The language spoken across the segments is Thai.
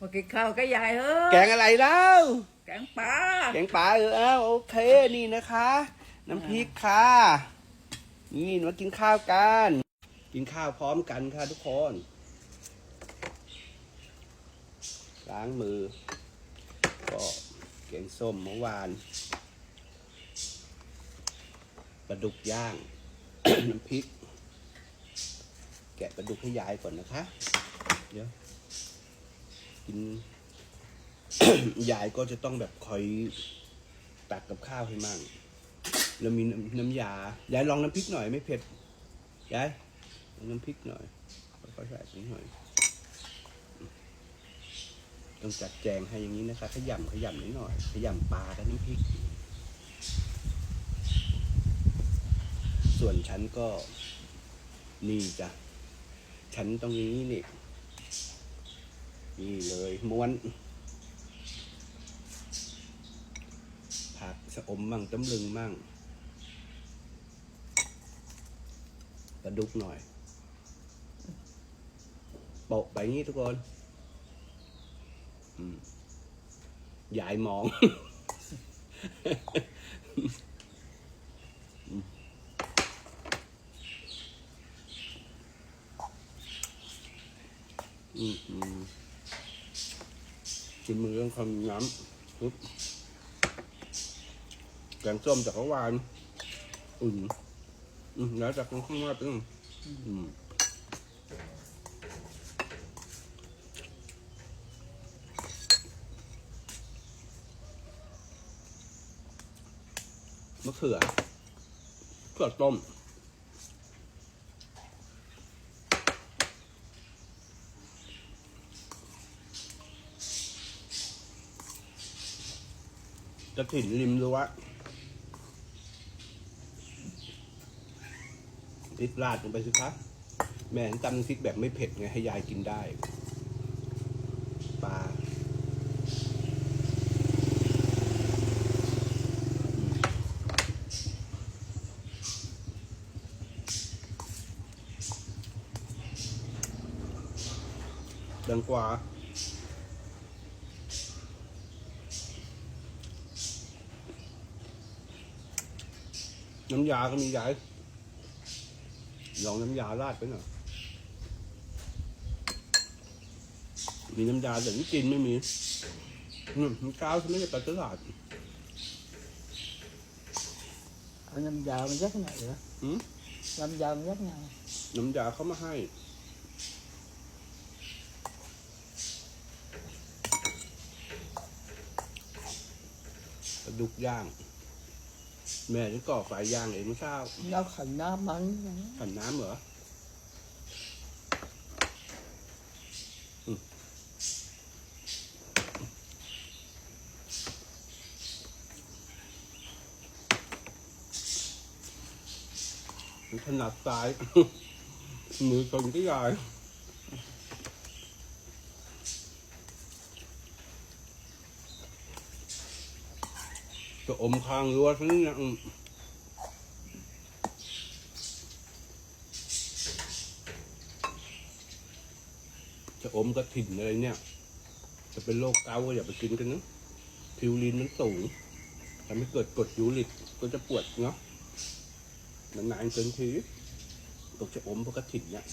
มากินข้าวก็ยายเฮ้ยแกงอะไรเล่าแกงปลาแกงปลาเอออ้าวโอเคนี่นะคะ น้ำพริกค่ะนี่มากินข้าวกัน กินข้าวพร้อมกันค่ะทุกคนล้างมือ ก็แกงส้มเมื่อวานปลาดุกย่าง น้ำพริก แกะปลาดุกให้ยายก่อนนะคะ เดี๋ยว กิน ยายก็จะต้องแบบคอยตักกับข้าวให้มั่งแล้วมีน้ำน้ำยายายลองน้ำพริกหน่อยไม่เผ็ดยายลองน้ำพริกหน่อยค่อยๆใส่นิดหน่อยต้องจัดแจงให้อย่างนี้นะคะ ขยำขยำนิดหน่อย ขยำปลากับน้ำพริก ส่วนฉันก็นี่จ้ะฉันตรงนี้นี่ นี่เลยม้วน ผักสะอมมั่งตำลึงมั่งกระดุกหน่อยโปะไปงี้ทุกคนอยายมอง อืมอืม กินมือต้องคำน้ำปุ๊บแกงส้มจากเมื่อวานอุ่นอืมแล้วจากข้างนอกตึ้งอืมมะเขือเขือต้ม จะถิ่นริมรั้วพริกราดลงไปสิครับแม่ตำพริกแบบไม่เผ็ดไงให้ยายกินได้ปลาดังกว่า น้ำยาก็มียายลองน้ำยาราดไปหน่อยมีน้ำยาแต่นี่กินไม่มีอืมมันก้าวฉันไม่ได้ไปตลาดเอาน้ำยามันยักไงเหรอหืมน้ำยามันยักไงน้ำยาเขามาให้กระดุกย่าง แม่ฉันก่อไฟย่างเองเมื่อเช้า nó khẩn nó mắn ขันน้ำเหรออืมมันถนัดซ้ายมือคนก็ใหญ่ จะอมคางรั้วทั้งนี้นะอืมจะอมกระถิ่นอะไรเนี่ย จะเป็นโรคเกาต์อย่าไปกินกันนะพิวรินมันสูงทำให้เกิดกรดยูริกก็จะปวดเนาะนานๆเกินทีตกจะอมพวกกระถิ่นเนี่ย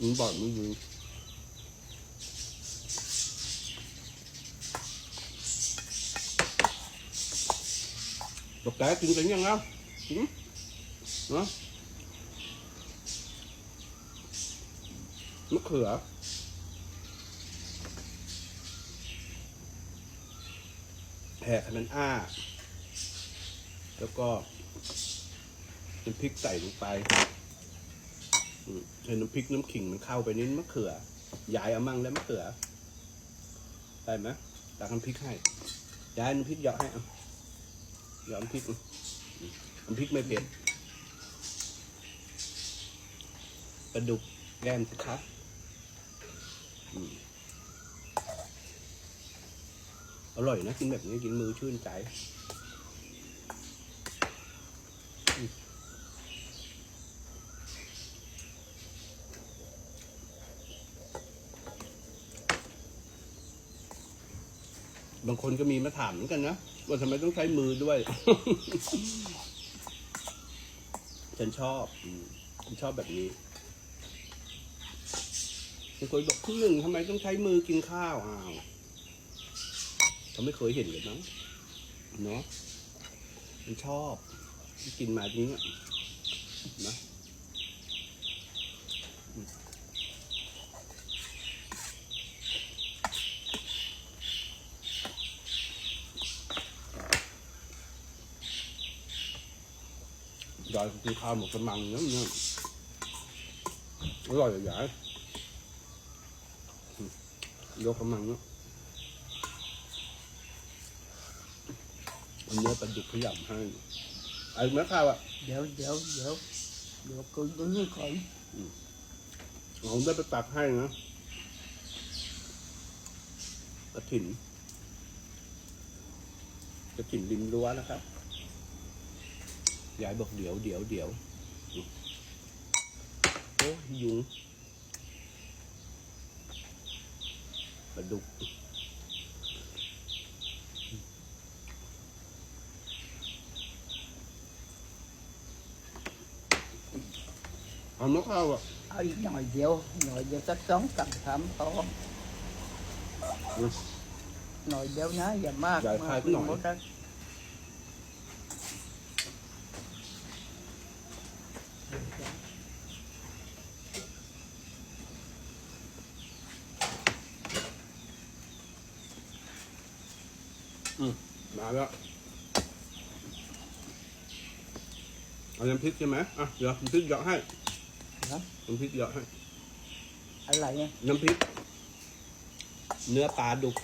มึงบอกมึงอยู่ ตกแกกินกันยังเนาะหืมเนาะมะเขือแผ่ให้มันอ้า แล้วก็น้ำพริกใส่ลงไปอืมให้น้ำพริกน้ำขิงมันเข้าไปนิดมะเขือยายเอามั่งแล้วมะเขือได้ไหมตักน้ำพริกให้ยายน้ำพริกเยาะให้เอา เดี๋ยวพริกอันพริกไม่เผ็ดปลาดุกแรมครับอร่อยนะกินแบบนี้กินมือชื่นใจบางคนก็มีมาถามเหมือนกันนะ ว่าทำไมต้องใช้มือด้วย ฉันชอบฉันชอบแบบนี้บางคนบอกพี่หนึ่งทำไมต้องใช้มือกินข้าวอ้าวเขาไม่เคยเห็นเลยมั้งเนาะฉันชอบ กินมาจริงอะนะ ยายกินข้าวหมกกระมังเนาะเนี่ยอร่อยอะยายอืมยกกระมังเนาะอันเนื้อปลาดุกขยำให้ไอ้แม่ข้าวอะเดี๋ยวเดี๋ยวเดี๋ยวเดี๋ยวกินตรงนี้ก่อนผมได้ไปตักให้นะกระถินกระถินริมรั้วนะครับ ยายบอกเดี๋ยวเดี๋ยวเดี๋ยวอืมโอ้ยยุงปลาดุกเอานกข้าวอะเอาอีกหน่อยเดียวหน่อยเดียวสักสองกับสามพออืมหน่อยเดียวนะอย่ามากใหญ่มาคายกไปหน่อย มดแล้ มาแล้วเอาน้ำพริกใช่ไหมอะเดี๋ยวน้ำพริกเหยาะให้นะน้ำพริกเหยาะให้ อะไรเนี่ยน้ำพริก เนื้อปลาดุก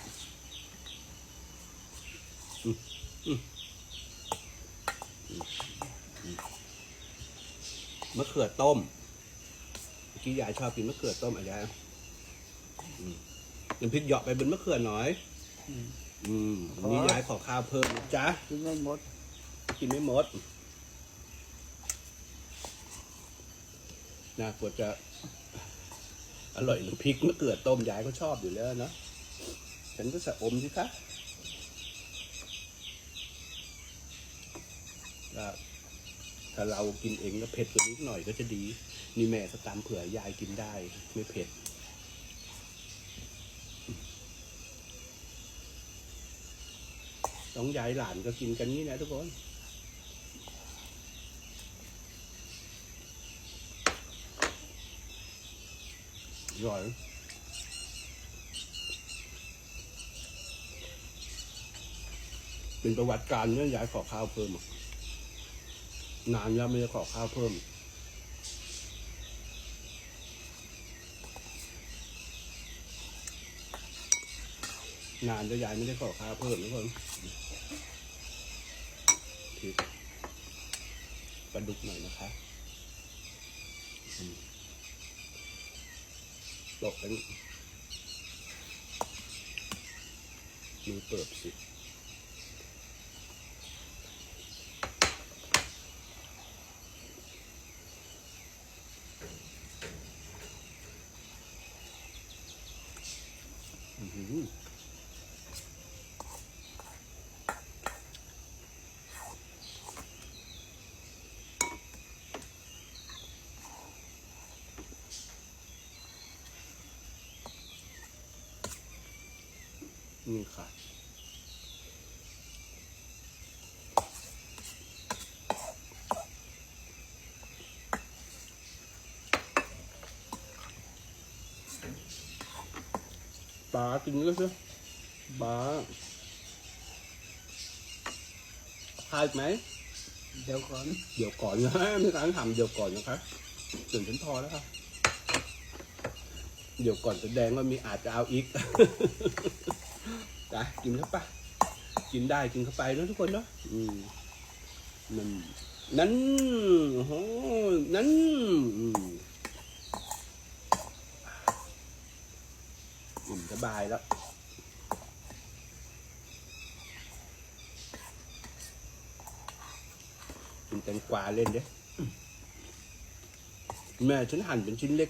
อืมอืมอืมอืมมะเขือต้มเมื่อกี้ยายชอบกินมะเขือต้มอะยายอืมน้ำพริกเหยาะไปเป็นมะเขือหน่อย อืม อืมวันนี้ยายขอข้าวเพิ่มนะจ๊ะ กินไม่หมด กินไม่หมดน่ากลัวจะ อร่อยน้ำพริกมะเขือต้มยายก็ชอบอยู่แล้วเนอะฉันก็สะอมสิคะก็ถ้าเรากินเองก็เผ็ดกว่านิดหน่อยก็จะดี นี่แม่ก็ตามเผื่อยายกินได้ ไม่เผ็ด ต้องยายหลานก็กินกันนี่นะทุกคนอร่อยเป็นประวัติการเนี่ยยายขอข้าวเพิ่ม นานแล้วไม่ได้ขอข้าวเพิ่มนานแล้วยายไม่ได้ขอข้าวเพิ่มทุกคน ทิปปลาดุกหน่อยนะคะตกเป็นมือเปิดสิอื้อ นี่ค่ะปลากินก็สิปลาพายไหม เดี๋ยวก่อน เดี๋ยวก่อนนะไม่การทำเดี๋ยวก่อนนะครับส่วนฉันพอแล้วครับเดี๋ยวก่อนแสดงว่ามีอาจจะเอาอีก จ้ะกินเข้าไปกินได้กินเข้าไปนะทุกคนเนาะอืมนั่นนั่นโอ้โหนั่นอืมอุ่นสบายแล้วกินแตงกวาเล่นเด้แม่ฉันหั่นเป็นชิ้นเล็ก